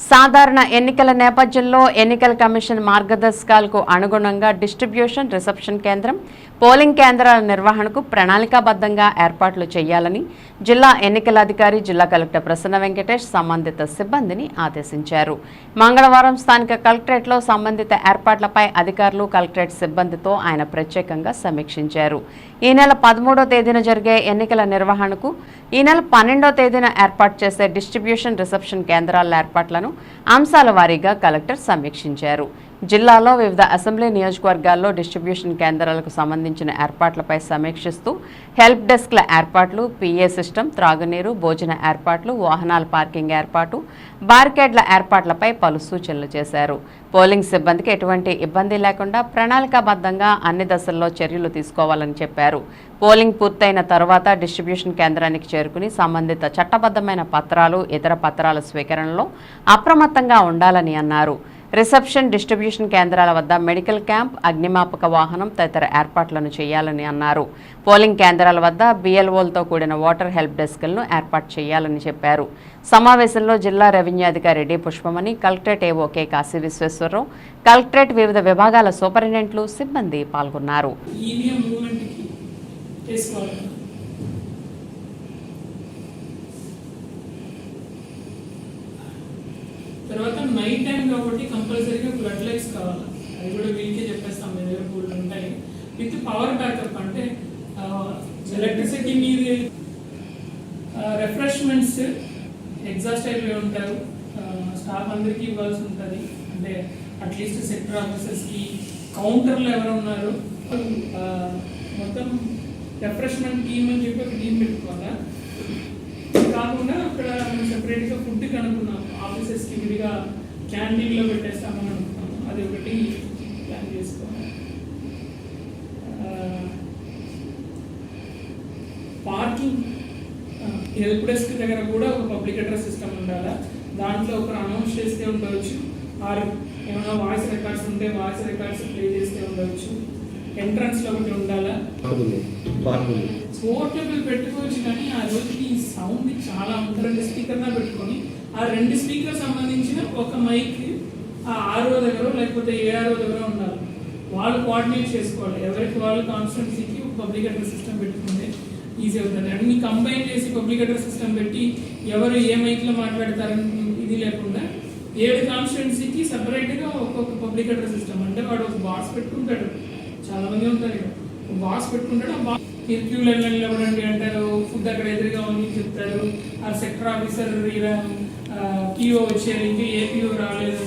సాధారణ ఎన్నికల నేపథ్యంలో ఎన్నికల కమిషన్ మార్గదర్శకాలకు అనుగుణంగా డిస్ట్రిబ్యూషన్ రిసెప్షన్ కేంద్రం పోలింగ్ కేంద్రాల నిర్వహణకు ప్రణాళికాబద్ధంగా ఏర్పాట్లు చేయాలని జిల్లా ఎన్నికల అధికారి జిల్లా కలెక్టర్ ప్రసన్న వెంకటేష్ సంబంధిత సిబ్బందిని ఆదేశించారు. మంగళవారం స్థానిక కలెక్టరేట్లో సంబంధిత ఏర్పాట్లపై అధికారులు కలెక్టరేట్ సిబ్బందితో ఆయన ప్రత్యేకంగా సమీక్షించారు. ఈ నెల పదమూడో తేదీన జరిగే ఎన్నికల నిర్వహణకు ఈ నెల పన్నెండో తేదీన ఏర్పాటు చేసే డిస్ట్రిబ్యూషన్ రిసెప్షన్ కేంద్రాల ఏర్పాట్లను అంశాల వారీగా కలెక్టర్ సమీక్షించారు. జిల్లాలో వివిధ అసెంబ్లీ నియోజకవర్గాల్లో డిస్ట్రిబ్యూషన్ కేంద్రాలకు సంబంధించిన ఏర్పాట్లపై సమీక్షిస్తూ హెల్ప్ డెస్క్ల ఏర్పాట్లు పీఏ సిస్టమ్ త్రాగునీరు భోజన ఏర్పాట్లు వాహనాల పార్కింగ్ ఏర్పాటు బార్కెడ్ల ఏర్పాట్లపై పలు సూచనలు చేశారు. పోలింగ్ సిబ్బందికి ఎటువంటి ఇబ్బంది లేకుండా ప్రణాళికాబద్ధంగా అన్ని దశల్లో చర్యలు తీసుకోవాలని చెప్పారు. పోలింగ్ పూర్తయిన తర్వాత డిస్ట్రిబ్యూషన్ కేంద్రానికి చేరుకుని సంబంధిత చట్టబద్ధమైన పత్రాలు ఇతర పత్రాల స్వీకరణలో అప్రమత్తంగా ఉండాలని అన్నారు. రిసెప్షన్ డిస్ట్రిబ్యూషన్ కేంద్రాల వద్ద మెడికల్ క్యాంప్ అగ్నిమాపక వాహనం తదితర ఏర్పాట్లను చేయాలని అన్నారు. పోలింగ్ కేంద్రాల వద్ద బిఎల్ఓలతో కూడిన ఓటర్ హెల్ప్ డెస్క్లను ఏర్పాటు చేయాలని చెప్పారు. సమావేశంలో జిల్లా రెవెన్యూ అధికారి డి. పుష్పమణి కలెక్టరేట్ ఏఓకే కాశీ విశ్వేశ్వరరావు కలెక్టరేట్ వివిధ విభాగాల సూపరింటెండెంట్లు సిబ్బంది పాల్గొన్నారు. తర్వాత నైట్ టైం కాబట్టి కంపల్సరీగా బ్లడ్ లైట్స్ కావాలి. అది కూడా వీళ్ళకే చెప్పేస్తాం మీ దగ్గర బోర్డు ఉంటాయి. విత్ పవర్ బ్యాకప్ అంటే ఎలక్ట్రిసిటీ మీద రిఫ్రెష్మెంట్స్ ఎగ్జాస్ట్ అయిపోయి ఉంటారు. స్టాఫ్ అందరికీ ఇవ్వాల్సి ఉంటుంది. అంటే అట్లీస్ట్ సెక్టర్ ఆఫీసర్స్కి కౌంటర్లో ఎవరు ఉన్నారు. మొత్తం రిఫ్రెష్మెంట్ టీమ్ అని చెప్పి ఒక టీం పెట్టుకోవాలా? కాకుండా అక్కడ మనం సెపరేట్గా ఫుడ్ కనుక్కున్నాం. విడిగా క్యాంటీన్లో పెట్టేస్తామని అనుకున్నాము. అది ఒకటి ప్లాన్ చేసుకోవాలి. పార్కింగ్ హెల్ప్ డెస్క్ దగ్గర కూడా ఒక పబ్లిక్ అడ్రస్ సిస్టమ్ ఉండాలా? దాంట్లో ఒకరు అనౌన్స్ చేస్తే ఉండవచ్చు. ఆర్ ఏమైనా వాయిస్ రికార్డ్స్ ఉంటే వాయిస్ రికార్డ్స్ ప్లే చేస్తే ఉండవచ్చు. ఎంట్రన్స్లో ఒకటి ఉండాలా? పోర్టబుల్ పెట్టుకోవచ్చు కానీ ఆ రోజుకి సౌండ్ చాలా ఉంటుంది స్పీకర్ పెట్టుకొని ఆ రెండు స్పీకర్ సంబంధించిన ఒక మైక్ ఆ ఆరో దగ్గర లేకపోతే ఏఆర్ఓ దగ్గర ఉండాలి. వాళ్ళు కోఆర్డినేట్ చేసుకోవాలి. ఎవరికి వాళ్ళు కాన్స్టెన్సీకి పబ్లిక్ అడ్రస్ సిస్టమ్ పెట్టుకుంటే ఈజీ అవుతుంది. అన్ని కంబైన్ చేసి పబ్లిక్ అడ్రస్ సిస్టమ్ పెట్టి ఎవరు ఏ మైక్లో మాట్లాడతారని ఇది లేకుండా ఏడు కాన్స్టిట్యున్సీకి సపరేట్గా ఒక్కొక్క పబ్లిక్ అడ్రస్ సిస్టమ్ అంటే వాడు ఒక బాక్స్ పెట్టుకుంటాడు. చాలామంది ఉంటారు ఇక్కడ. ఒక బాక్స్ పెట్టుకుంటాడు ఆ బాక్స్ మీరు క్యూ లైన్లో నిలబడండి అంటారు? ఫుడ్ అక్కడ ఎదురుగా ఉంది చెప్తారు. ఆ సెక్టర్ ఆఫీసర్ ఇలా పిఓ వచ్చారు. ఇంకా ఏ పిఓ రాలేదు